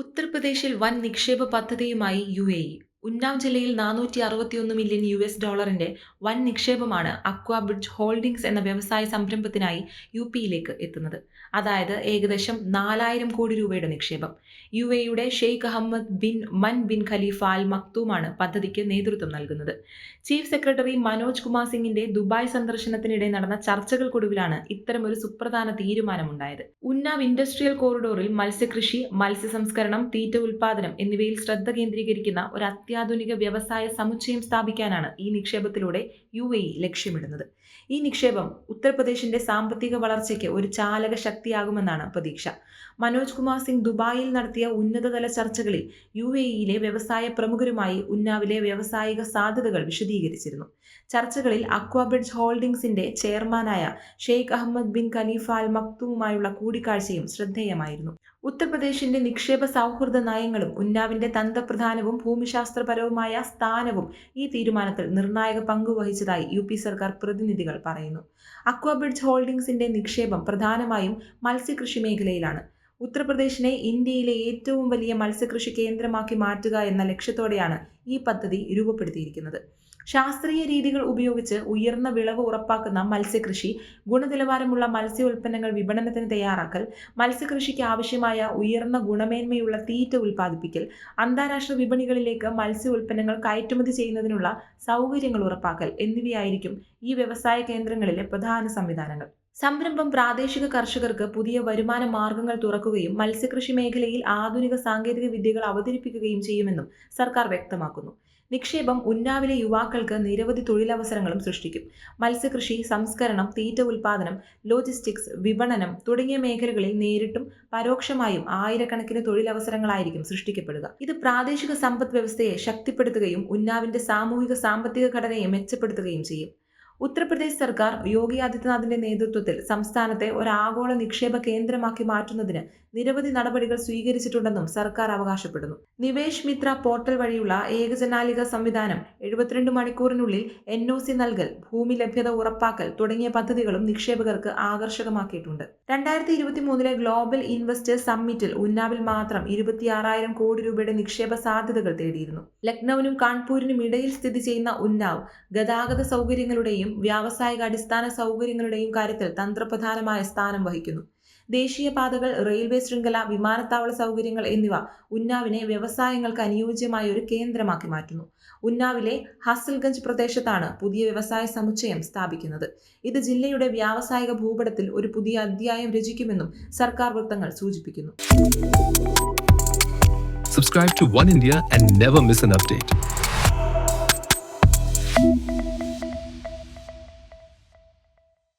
ഉത്തർപ്രദേശിൽ വൻ നിക്ഷേപ പദ്ധതിയുമായി യു എ ഇ. ഉന്നാവ് ജില്ലയിൽ നാനൂറ്റി അറുപത്തിയൊന്ന് മില്യൺ യു എസ് ഡോളറിന്റെ വൻ നിക്ഷേപമാണ് അക്വാ ബ്രിഡ്ജ് ഹോൾഡിംഗ്സ് എന്ന വ്യവസായ സംരംഭത്തിനായി യു പിയിലേക്ക് എത്തുന്നത്. അതായത് ഏകദേശം നാലായിരം കോടി രൂപയുടെ നിക്ഷേപം. യു എയുടെ ഷെയ്ഖ് അഹമ്മദ് ബിൻ മൻ ബിൻ ഖലീഫ അൽ മക്തൂമാണ് പദ്ധതിക്ക് നേതൃത്വം നൽകുന്നത്. ചീഫ് സെക്രട്ടറി മനോജ് കുമാർ സിംഗിന്റെ ദുബായ് സന്ദർശനത്തിനിടെ നടന്ന ചർച്ചകൾക്കൊടുവിലാണ് ഇത്തരമൊരു സുപ്രധാന തീരുമാനമുണ്ടായത്. ഉന്നാവ് ഇൻഡസ്ട്രിയൽ കോറിഡോറിൽ മത്സ്യകൃഷി മത്സ്യസംസ്കരണം തീറ്റ ഉൽപാദനം എന്നിവയിൽ ശ്രദ്ധ കേന്ദ്രീകരിക്കുന്ന ഒരു അത്യാധുനിക വ്യവസായ സമുച്ചയം സ്ഥാപിക്കാനാണ് ഈ നിക്ഷേപത്തിലൂടെ യു എ ലക്ഷ്യമിടുന്നത്. ഈ നിക്ഷേപം ഉത്തർപ്രദേശിന്റെ സാമ്പത്തിക വളർച്ചയ്ക്ക് ഒരു ചാലക ശക്തിയാകുമെന്നാണ് പ്രതീക്ഷ. മനോജ് കുമാർ സിംഗ് ദുബായിൽ നടത്തിയ ഉന്നതതല ചർച്ചകളിൽ യു എ ഇയിലെ വ്യവസായ പ്രമുഖരുമായി ഉന്നാവിലെ വ്യാവസായിക സാധ്യതകൾ വിശദീകരിച്ചിരുന്നു. ചർച്ചകളിൽ അക്വാബ്രിഡ്ജ് ഹോൾഡിംഗ്സിന്റെ ചെയർമാനായ Sheikh Ahmed bin Khalifa Al മക്തൂമുമായുള്ള കൂടിക്കാഴ്ചയും ശ്രദ്ധേയമായിരുന്നു. ഉത്തർപ്രദേശിന്റെ നിക്ഷേപ സൗഹൃദ നയങ്ങളും ഉന്നാവിന്റെ തന്ത്രപ്രധാനവും ഭൂമിശാസ്ത്രപരവുമായ സ്ഥാനവും ഈ തീരുമാനത്തിൽ നിർണായക പങ്കുവഹിച്ചതായി യു പി സർക്കാർ പ്രതിനിധികൾ പറയുന്നു. അക്വാബ്രിഡ്ജ് ഹോൾഡിംഗ്സിന്റെ നിക്ഷേപം പ്രധാനമായും മത്സ്യകൃഷി മേഖലയിലാണ്. ഉത്തർപ്രദേശിനെ ഇന്ത്യയിലെ ഏറ്റവും വലിയ മത്സ്യകൃഷി കേന്ദ്രമാക്കി മാറ്റുക എന്ന ലക്ഷ്യത്തോടെയാണ് ഈ പദ്ധതി രൂപപ്പെടുത്തിയിരിക്കുന്നത്. ശാസ്ത്രീയ രീതികൾ ഉപയോഗിച്ച് ഉയർന്ന വിളവ് ഉറപ്പാക്കുന്ന മത്സ്യകൃഷി ഗുണനിലവാരമുള്ള മത്സ്യ ഉൽപ്പന്നങ്ങൾ വിപണനത്തിന് തയ്യാറാക്കൽ മത്സ്യകൃഷിക്ക് ആവശ്യമായ ഉയർന്ന ഗുണമേന്മയുള്ള തീറ്റ ഉൽപ്പാദിപ്പിക്കൽ അന്താരാഷ്ട്ര വിപണികളിലേക്ക് മത്സ്യ ഉൽപ്പന്നങ്ങൾ കയറ്റുമതി ചെയ്യുന്നതിനുള്ള സൗകര്യങ്ങൾ ഉറപ്പാക്കൽ എന്നിവയായിരിക്കും ഈ വ്യവസായ കേന്ദ്രങ്ങളിലെ പ്രധാന സംവിധാനങ്ങൾ. സംരംഭം പ്രാദേശിക കർഷകർക്ക് പുതിയ വരുമാന മാർഗങ്ങൾ തുറക്കുകയും മത്സ്യകൃഷി മേഖലയിൽ ആധുനിക സാങ്കേതിക വിദ്യകൾ അവതരിപ്പിക്കുകയും ചെയ്യുമെന്നും സർക്കാർ വ്യക്തമാക്കുന്നു. നിക്ഷേപം ഉന്നാവിലെ യുവാക്കൾക്ക് നിരവധി തൊഴിലവസരങ്ങളും സൃഷ്ടിക്കും. മത്സ്യകൃഷി സംസ്കരണം തീറ്റ ഉൽപാദനം ലോജിസ്റ്റിക്സ് വിപണനം തുടങ്ങിയ മേഖലകളിൽ നേരിട്ടും പരോക്ഷമായും ആയിരക്കണക്കിന് തൊഴിലവസരങ്ങളായിരിക്കും സൃഷ്ടിക്കപ്പെടുക. ഇത് പ്രാദേശിക സമ്പദ് വ്യവസ്ഥയെ ശക്തിപ്പെടുത്തുകയും ഉന്നാവിന്റെ സാമൂഹിക സാമ്പത്തിക ഘടനയെ മെച്ചപ്പെടുത്തുകയും ചെയ്യും. ഉത്തർപ്രദേശ് സർക്കാർ യോഗി ആദിത്യനാഥിന്റെ നേതൃത്വത്തിൽ സംസ്ഥാനത്തെ ഒരു ആഗോള നിക്ഷേപ കേന്ദ്രമാക്കി മാറ്റുന്നതിന് നിരവധി നടപടികൾ സ്വീകരിച്ചിട്ടുണ്ടെന്നും സർക്കാർ അവകാശപ്പെടുന്നു. നിവേശ് മിത്ര പോർട്ടൽ വഴിയുള്ള ഏകജനാലിക സംവിധാനം എഴുപത്തിരണ്ട് മണിക്കൂറിനുള്ളിൽ എൻ ഒ സി നൽകൽ ഭൂമി ലഭ്യത ഉറപ്പാക്കൽ തുടങ്ങിയ പദ്ധതികളും നിക്ഷേപകർക്ക് ആകർഷകമാക്കിയിട്ടുണ്ട്. രണ്ടായിരത്തി ഇരുപത്തി മൂന്നിലെ ഗ്ലോബൽ ഇൻവെസ്റ്റേഴ്സ് സമ്മിറ്റിൽ ഉന്നാവിൽ മാത്രം ഇരുപത്തിയാറായിരം കോടി രൂപയുടെ നിക്ഷേപ സാധ്യതകൾ തേടിയിരുന്നു. ലക്നൌവിനും കാൺപൂരിനും ഇടയിൽ സ്ഥിതി ചെയ്യുന്ന ഉന്നാവ് ഗതാഗത സൗകര്യങ്ങളുടെയും വ്യാവസായിക അടിസ്ഥാന സൗകര്യങ്ങളുടെയും കാര്യത്തിൽ തന്ത്രപ്രധാനമായ സ്ഥാനം വഹിക്കുന്നു. ദേശീയപാതകൾ റെയിൽവേ ശൃംഖല വിമാനത്താവള സൗകര്യങ്ങൾ എന്നിവ ഉന്നാവിനെ വ്യവസായങ്ങൾക്ക് അനുയോജ്യമായ ഒരു കേന്ദ്രമാക്കി മാറ്റുന്നു. ഉന്നാവിലെ ഹസൽഗഞ്ച് പ്രദേശത്താണ് പുതിയ വ്യവസായ സമുച്ചയം സ്ഥാപിക്കുന്നത്. ഇത് ജില്ലയുടെ വ്യാവസായിക ഭൂപടത്തിൽ ഒരു പുതിയ അധ്യായം രചിക്കുമെന്നും സർക്കാർ വൃത്തങ്ങൾ സൂചിപ്പിക്കുന്നു. Subscribe to One India and never miss an update.